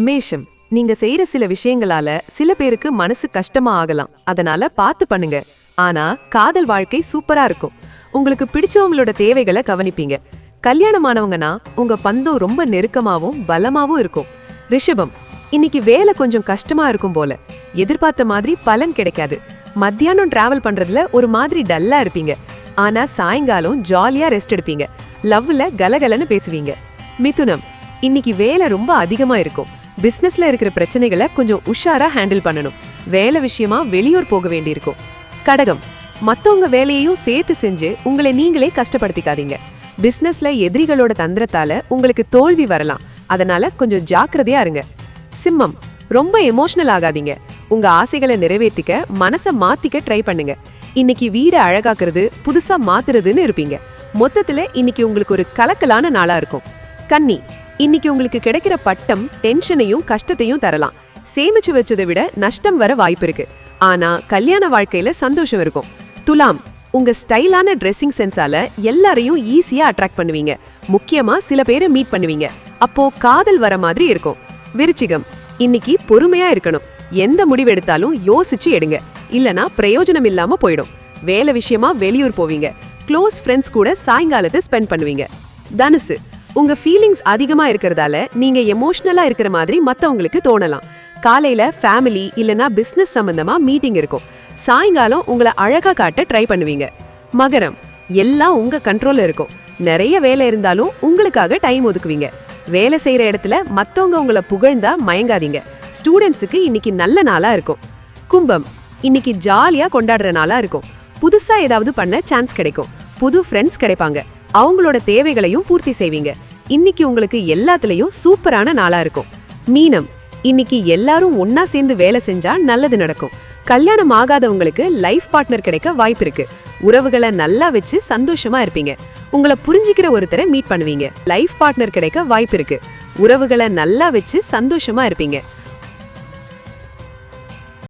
மேஷம் நீங்க செய்யற சில விஷயங்களால சில பேருக்கு மனசு கஷ்டமா ஆகலாம். அதனால பார்த்து பண்ணுங்க. ஆனா காதல் வாழ்க்கை சூப்பரா இருக்கும். உங்களுக்கு பிடிச்சவங்களோட தேவைகளை கவனிப்பீங்க. கல்யாணமானவங்கன்னா உங்க பந்தம் ரொம்ப நெருக்கமாவும் பலமாவும் இருக்கும். ரிஷபம் இன்னைக்கு வேலை கொஞ்சம் கஷ்டமா இருக்கும் போல. எதிர்பார்த்த மாதிரி பலன் கிடைக்காது. மத்தியானம் டிராவல் பண்றதுல ஒரு மாதிரி டல்லா இருப்பீங்க. ஆனா சாயங்காலம் ஜாலியா ரெஸ்ட் எடுப்பீங்க. லவ்ல கலகலன்னு பேசுவீங்க. மிதுனம் இன்னைக்கு வேலை ரொம்ப அதிகமா இருக்கும். பிசினஸ்ல இருக்கிற பிரச்சனைகளை கொஞ்சம் உஷாரா ஹேண்டில் பண்ணணும். வேலை விஷயமா வெளியூர் போக வேண்டியிருக்கும். கடகம் மத்தவங்க வேலையையும் சேர்த்து செஞ்சு உங்களை நீங்களே கஷ்டப்படுத்திக்காதீங்க. பிசினஸ்ல எதிரிகளோட தந்திரத்தால உங்களுக்கு தோல்வி வரலாம். அதனால கொஞ்சம் ஜாக்கிரதையா இருங்க. சிம்மம் ரொம்ப எமோஷனல் ஆகாதீங்க. உங்க ஆசைகளை நிறைவேத்திக்க மனசை மாத்திக்க ட்ரை பண்ணுங்க. இன்னைக்கு வீடை அழகாக்குறது புதுசா மாத்துறதுன்னு இருப்பீங்க. மொத்தத்துல இன்னைக்கு உங்களுக்கு ஒரு கலக்கலான நாளா இருக்கும். கன்னி இன்னைக்கு உங்களுக்கு கிடைக்கிற பட்டம் டென்ஷனையும் கஷ்டத்தையும் தரலாம். சேமிச்சு வச்சதை விட நஷ்டம் வர வாய்ப்பு இருக்கு. ஆனா கல்யாண வாழ்க்கையில சந்தோஷம் இருக்கும். துலாம் உங்க ஸ்டைலான ட்ரெஸ்ஸிங் சென்ஸால எல்லாரையும் ஈஸியா அட்ராக்ட் பண்ணுவீங்க. முக்கியமா சில பேரை மீட் பண்ணுவீங்க. அப்போ காதல் வர மாதிரி இருக்கும். விருச்சிகம் இன்னைக்கு பொறுமையா இருக்கணும். எந்த முடிவு எடுத்தாலும் யோசிச்சு எடுங்க. இல்லனா பிரயோஜனம் இல்லாம போயிடும். வேலை விஷயமா வெளியூர் போவீங்க. க்ளோஸ் ஃப்ரெண்ட்ஸ் கூட சாயங்காலத்தை ஸ்பெண்ட் பண்ணுவீங்க. தனுசு உங்க ஃபீலிங்ஸ் அதிகமா இருக்கிறதால நீங்க எமோஷனலா இருக்கிற மாதிரி மத்தவங்களுக்கு தோணலாம். காலையில ஃபேமிலி இல்லனா பிசினஸ் சம்பந்தமா மீட்டிங் இருக்கும். சாயங்காலம் உங்களை அழகா காட்ட ட்ரை பண்ணுவீங்க. மகரம் எல்லாம் உங்க கண்ட்ரோல்ல இருக்கும். நிறைய வேலை இருந்தாலும் உங்களுக்காக டைம் ஒதுக்குவீங்க. வேலை செய்யற இடத்துல மத்தவங்க உங்களை புகழ்ந்தா மயங்காதீங்க. ஸ்டூடெண்ட்ஸுக்கு இன்னைக்கு நல்ல நாளா இருக்கும். கும்பம் இன்னைக்கு ஜாலியா கொண்டாடுற நாளா இருக்கும். புதுசா ஏதாவது பண்ண சான்ஸ் கிடைக்கும். புது ஃப்ரெண்ட்ஸ் கிடைப்பாங்க. அவங்களோட தேவைகளையும் பூர்த்தி செய்வீங்க. இன்னைக்கு உங்களுக்கு எல்லாத்துலயும் சூப்பரான நாளா இருக்கும். மீனம் இன்னைக்கு எல்லாரும் ஒன்னா சேர்ந்து வேலை செஞ்சா நல்லது நடக்கும். கல்யாணம் ஆகாதவங்களுக்கு லைஃப் பார்ட்னர் கிடைக்க வாய்ப்பு இருக்கு. உறவுகளை நல்லா வச்சு சந்தோஷமா இருப்பீங்க. உங்களை புரிஞ்சுக்கிற ஒருத்தரை மீட் பண்ணுவீங்க. லைஃப் பார்ட்னர் கிடைக்க வாய்ப்பு இருக்கு. உறவுகளை நல்லா வச்சு சந்தோஷமா இருப்பீங்க.